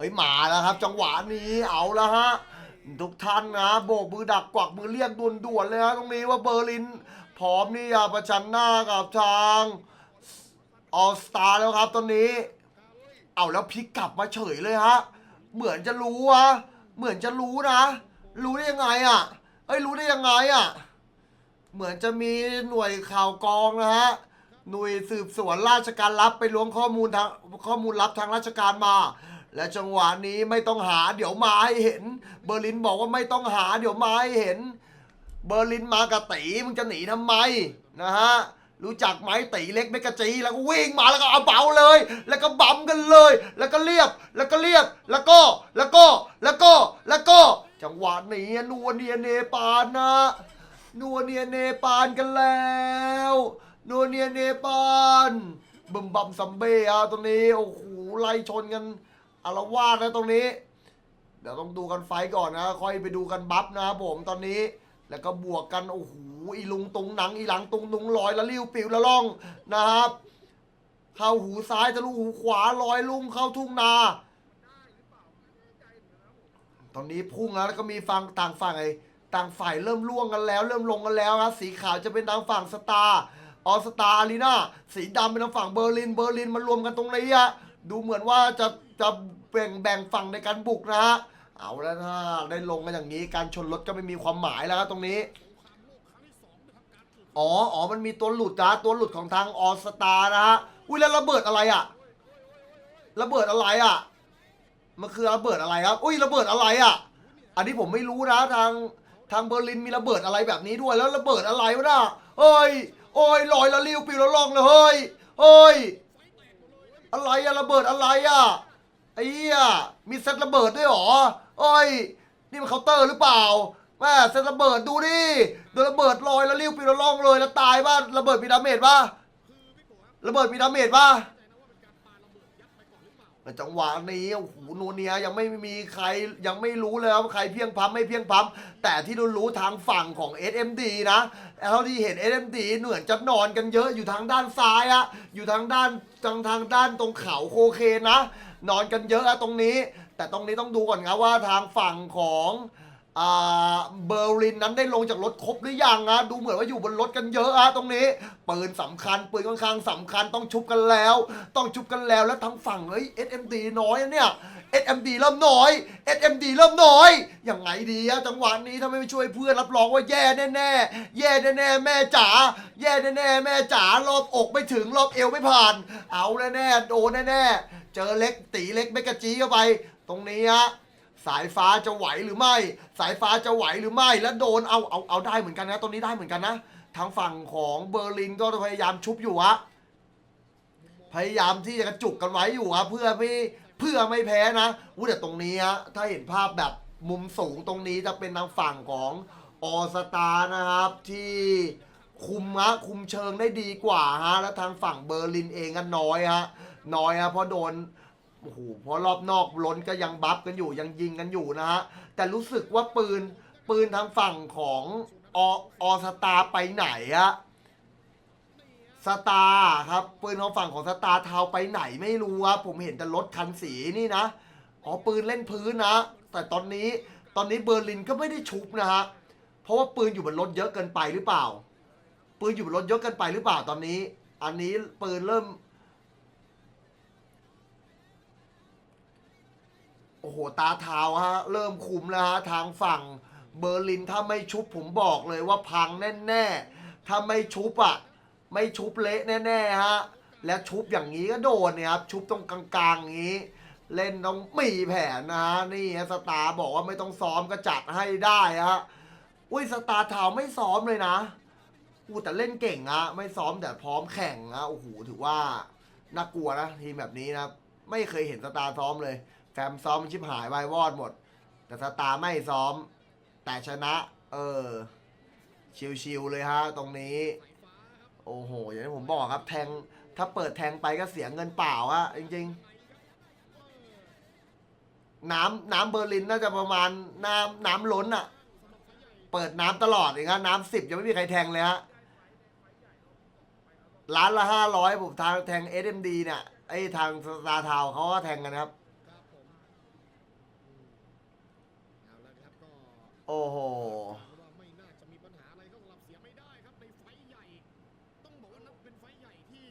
เอ้ยมาแล้วครับ จังหวะนี้เอาแล้วฮะทุกท่านนะโบกมือดักกวักมือเรียกด่วนๆเลยฮะตรงนี้ว่าเบอร์ลิน พร้อมนี่จะประชันหน้ากับทางออสตาแล้วครับตอนนี้ เอาแล้วพลิกกลับมาเฉยเลยฮะเหมือนจะรู้วะเหมือนจะรู้นะ รู้ได้ยังไงอะเอ้ยรู้ได้ยังไงอะเหมือนจะมีหน่วยข่าวกรองนะฮะหน่วยสืบสวนราชการลับไปล้วงข้อมูลทางข้อมูลลับทางราชการมา และจังหวะนี้ไม่ต้องหาเดี๋ยวมาให้เห็น เบอร์ลินบอกว่าไม่ต้องหาเดี๋ยวมาให้เห็น เบอร์ลินมากับตีมึงจะหนีทำไมนะฮะรู้จักไหมตีเล็กเมกะจีแล้วก็วิ่งมาแล้วก็เอาเบาเลย แล้วก็บัมกันเลย แล้วก็เรียบแล้วก็เรียบแล้วก็แล้วก็แล้วก็แล้วก็ จังหวะนี้นัวเนียเนปาลนะนัวเนียเนปาลกันแล้วนัวเนียเนปาลบึมบัมซัมเบ้อะตรงนี้โอ้โหไล่ชนกัน อารวาสนะตรงนี้ เดี๋ยวต้องดูกันไฟก่อนนะ ค่อยไปดูกันบัฟนะครับผมตอนนี้ แล้วก็บวกกัน โอ้โห อีลุงตุงหนัง อีหลังตุงนุงลอยละลิ้วปิวละล่องนะครับ เข้าหูซ้ายทะลุหูขวาลอยลุ่งเข้าทุ่งนา ตอนนี้พุ่งแล้วแล้วก็มีฟังต่างฝั่งไอ้ต่างฝ่ายเริ่มล่วงกันแล้ว เริ่มลงกันแล้วนะสีขาวจะเป็นทางฝั่งสตาร์ออสตาอารีนาสีดำเป็นทางฝั่งเบอร์ลิน เบอร์ลินมารวมกันตรงนี้อะดูเหมือนว่าจะ จะแบ่งแบ่งฝั่งในการบุกนะฮะเอาแล้วถ้าได้ลงกันอย่างนี้การชนรถก็ไม่มีความหมายแล้วครับตรงนี้อ๋ออ๋อมันมีตัวหลุดนะตัวหลุดของทางออสตานะฮะอุ้ยแล้วระเบิดอะไรอะระเบิดอะไรอะมันคือระเบิดอะไรครับอุ้ยระเบิดอะไรอะ อันนี้ผมไม่รู้นะทางทางเบอร์ลินมีระเบิดอะไรแบบนี้ด้วย แล้วระเบิดอะไรวะน่ะเฮ้ยโอ้ยลอยละลิ้วปิวละล่องเลยเฮ้ยเฮ้ยอะไรอะระเบิดอะไรอะ อ้เหี้ยมีเซตระเบิดด้วยหรอโอ้ย นี่มันเคาน์เตอร์หรือเปล่าแม่เซตระเบิดดูดิโดนระเบิดลอยละลิ้วปีนละล่องเลยแล้วตายป่ะระเบิดมีดาเมจป่ะระเบิดมีดาเมจป่ะ แต่จังหวะนี้โอ้โหนัวเนียยังไม่มีใครยังไม่รู้เลยว่าใครเพียงพัมไม่เพียงพัมแต่ที่รู้รู้ทางฝั่งของ SMD นะเท่าที่เห็น SMD เหมือนจะนอนกันเยอะอยู่ทางด้านซ้ายอะอยู่ทางด้านทางทางด้านตรงเขาโคเคนนะ นอนกันเยอะอะตรงนี้ แต่ตรงนี้ต้องดูก่อนครับว่าทางฝั่งของ เบอร์ลินนั้นได้ลงจากรถครบหรือยังนะดูเหมือนว่าอยู่บนรถกันเยอะอะตรงนี้ปืนสำคัญปืนค่อนข้างสำคัญต้องชุบกันแล้ว ต้องชุบกันแล้วแล้วทั้งฝั่งเฮ้ย SMD น้อยเนี่ย SMD เริ่มน้อย SMD เริ่มน้อยอยังไงดีอะจังหวะนี้ถ้าไม่ช่วยเพื่อนรับรองว่าแย่แน่ๆแย่แน่ๆแม่จ๋าแย่แน่ๆแม่จ๋ารอบอกไม่ถึงรอบเอวไม่ผ่าน เอาแน่ๆโดนแน่ๆเจอเล็กตีเล็กเมกะจีเข้าไป ตรงนี้ฮะ สายฟ้าจะไหวหรือไม่ สายฟ้าจะไหวหรือไม่ แล้วโดนเอาเอาเอาได้เหมือนกันนะตรงนี้ได้เหมือนกันนะ ทางฝั่งของเบอร์ลินก็พยายามชุบอยู่ฮะ พยายามที่จะกระจุกกันไว้อยู่ฮะเพื่อไม่เพื่อไม่แพ้นะอู้แต่ตรงนี้ฮะถ้าเห็นภาพแบบมุมสูงตรงนี้จะเป็นทางฝั่งของออสตานะครับที่คุมฮะคุมเชิงได้ดีกว่าฮะแล้วทางฝั่งเบอร์ลินเองก็น้อยฮะน้อยฮะเพราะโดน โอ้โหเพราะรอบนอกล้นก็ยังบัฟกันอยู่ยังยิงกันอยู่นะฮะ แต่รู้สึกว่าปืนปืนทางฝั่งของออสตาไปไหนอะสตาครับปืนทางฝั่งของสตาเทาไปไหนไม่รู้ครับผมเห็นแต่รถคันสีนี่นะอ๋อปืนเล่นพื้นนะ แต่ตอนนี้ตอนนี้เบอร์ลินก็ไม่ได้ชุบนะฮะเพราะว่าปืนอยู่บนรถเยอะเกินไปหรือเปล่า ปืนอยู่บนรถเยอะเกินไปหรือเปล่าตอนนี้ อันนี้ปืนเริ่ม โอ้โห ตาเท้าฮะ เริ่มคุมแล้วฮะ ทางฝั่งเบอร์ลินถ้าไม่ชุบผมบอกเลยว่าพังแน่ๆ ถ้าไม่ชุบอะ ไม่ชุบเละแน่ๆฮะ และชุบอย่างนี้ก็โดนเนี่ยครับ ชุบตรงกลางๆอย่างนี้ เล่นต้องมีแผนนะฮะ นี่ฮะสตาร์บอกว่าไม่ต้องซ้อมก็จัดให้ได้ฮะ อุ้ยสตาร์เท้าไม่ซ้อมเลยนะอูแต่เล่นเก่งอะไม่ซ้อมแต่พร้อมแข่งอะโอ้โหถือว่าน่ากลัวนะทีมแบบนี้นะ ไม่เคยเห็นสตาร์ซ้อมเลย มซ้อมชิบหายวายวอดหมด แต่สตาร์ไม่ซ้อม แต่ชนะ เออ ชิวๆเลยฮะ ตรงนี้ โอ้โห อย่างที่ผมบอกครับแทง ถ้าเปิดแทงไปก็เสียเงินเปล่าฮะจริง ๆ น้ำน้ำเบอร์ลินน่าจะประมาณน้ำน้ำล้นอะเปิดน้ำตลอดเลยครับน้ำสิบยังไม่มีใครแทงเลยฮะร้านละห้าร้อยผมทางแทง SMD เนี่ยไอ้ทางสตาร์ทาวเขาก็แทงกันครับ โอ้โห ว่าไม่น่าจะมีปัญหาอะไรก็สำหรับเสียไม่ได้ครับในไฟท์ใหญ่ ต้องบอกว่านับเป็นไฟท์ใหญ่ที่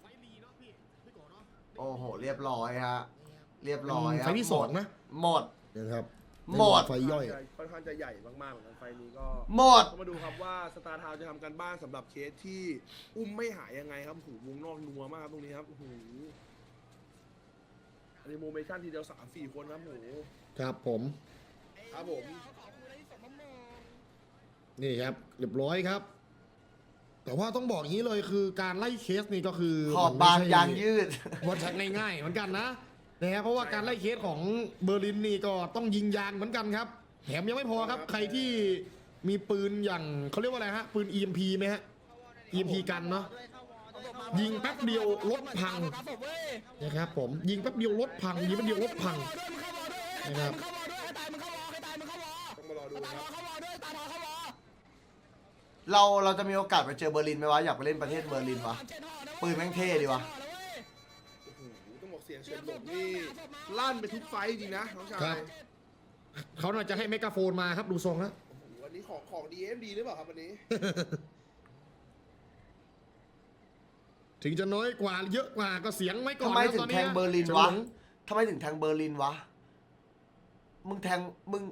ไฟท์ลีเนาะพี่พี่โกเนาะโอ้โห เรียบร้อยฮะนี่ครับเรียบร้อยครับไฟล์ที่สองนะหมด นะครับหมด ไฟย่อย ค่อนข้างจะใหญ่มากๆเหมือนกันไฟล์นี้ก็หมดก็มาดูครับว่าสตาร์ทาวจะทำการบ้านสำหรับเคสที่อุ้มไม่หายยังไงครับหูวงนอกนัวมากครับตรงนี้ครับโอ้โหอันนี้โมเมชั่นทีเดียวสามสี่คนครับโอ้โห ครับผมครับผม นี่ครับเรียบร้อยครับ แต่ว่าต้องบอกอย่างนี้เลยคือการไล่เคสนี่ก็คือขอบบางมันไม่ใช่ยางยืด วัดชักง่ายๆเหมือนกันนะนะครับเพราะว่าการไล่เคสของเบอร์ลินนี่ก็ต้องยิงยางเหมือนกันครับแถมยังไม่พอครับ ใครที่มีปืนอย่างเขาเรียกว่าอะไรฮะปืน EMP ไหมฮะ EMP กันเนาะยิงแป๊บเดียวรถพังนะครับผมยิงแป๊บเดียวรถพังยิงแป๊บเดียวรถพังนะครับ ต้องมารอดูครับ เราเราจะมีโอกาสไปเจอเบอร์ลินไหมวะ อยากไปเล่นประเทศเบอร์ลินวะปืนแม่งเท่ดีวะโอ้โหต้องบอกเสียงเฉินหลงนี่ลั่นไปทุกไฟต์จริงนะน้องชาครัยบ เขาน่าจะให้เมกาโฟนมาครับดูทรงแล้ว โอ้โหวันนี้ของของ DMD หรือเปล่าครับวันนี้ ถึงจะน้อยกว่าเยอะกว่าก็เสียงไว้ก่อนทำไมนะถึตงนแทนี้งนะเบอร์ลินฉิวะหงทำไมถึงแทงเบอร์ลินวะ มึงแทงมึง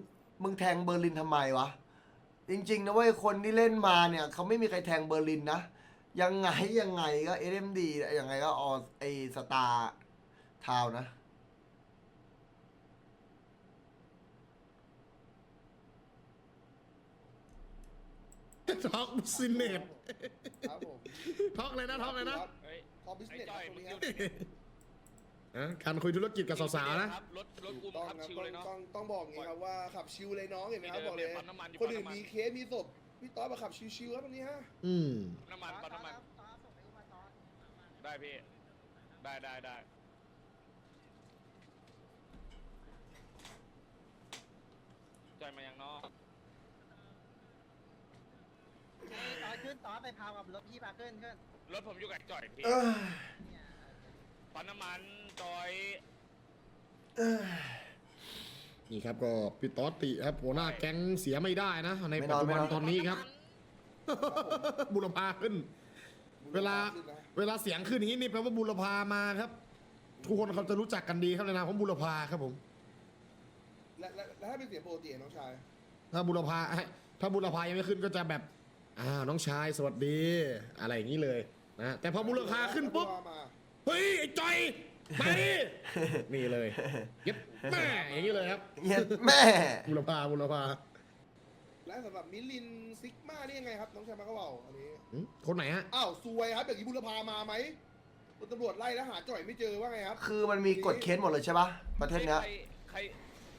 มึงแทงเบอร์ลินทำไมวะ จริงๆนะเว้ยคนที่เล่นมาเนี่ยเขาไม่มีใครแทงเบอร์ลินนะ ยังไงยังไงก็เอ็มดียังไงก็ออไอสตาร์ทาวนะ ท็อกซินเนตครับผมท็อกเลยนะท็อกเลยนะเฮ้ยท็อปบิสไอ้เนสจ้อยตรงมึงนี้อคยู่รับนี่ อะการคุยธุรกิจกับสาวๆนะ ครับรถรถถูอุ้กมต้องครับนะชิวต้องเลยเนาะ ต้องต้องบอกอย่างนี้ครับว่าขับชิวเลยน้องเห็นไหมครับมีเดินบอกเลย ปั๊มน้ำมันอยู่คนอื่นปั๊มน้ำมัน มีเคสมีศพพี่ต้อยมาขับชิวๆครับวันนี้ฮะ อืม น้ำมันปั๊มน้ำมันได้พี่ ได้ได้ได้จอยมายังเนอกต่อขึ้นต่อไปพาวกับรถพี่พาขึ้นขึ้นรถผมอยู่กับจ่อยพี่เอ้ยปั๊มน้ำมัน จอยเอ้ยนี่ครับก็พี่ต๊อตติครับหัวหน้าแก๊งเสียไม่ได้นะ ในไม่ปัจนอนจุบันไม่นอนตอนนี้ครับ บุรพาขึ้น เวลาขึ้นนะเวลาเสียงขึ้นอย่างนี้นี่แปลว่าบุรพามาครับ ทุกคนเขาจะรู้จักกันดีครับในนามของบุรพาครับผมและและและถ้าเป็นเสียงปกติอะน้องชาย ถ้าบุรพาถ้าบุรพายังไม่ขึ้นก็จะแบบอ้าวน้องชายสวัสดี อะไรอย่างนี้เลยนะแต่พอบุรพาขึ้นปุ๊บว่ามาเฮ้ยไอ้จอย มาดินี่เลยเย็บแม่อย่างนี้เลยครับเหี้ย็ดแม่บุรพาบุรพาและสำหรับมิลินซิกมานี่ยังไงครับ น้องชายมาก็เบาอันนี้หึคนไหนฮะ อ้าวซวยครับอย่างนี้บุรพามาไหมคุณตำรวจไล่แล้วหาจ่อยไม่เจอว่าไงครับ คือมันมีกฎเค้นหมดเลยใช่ปะประเทศเนี้ย ใครใคร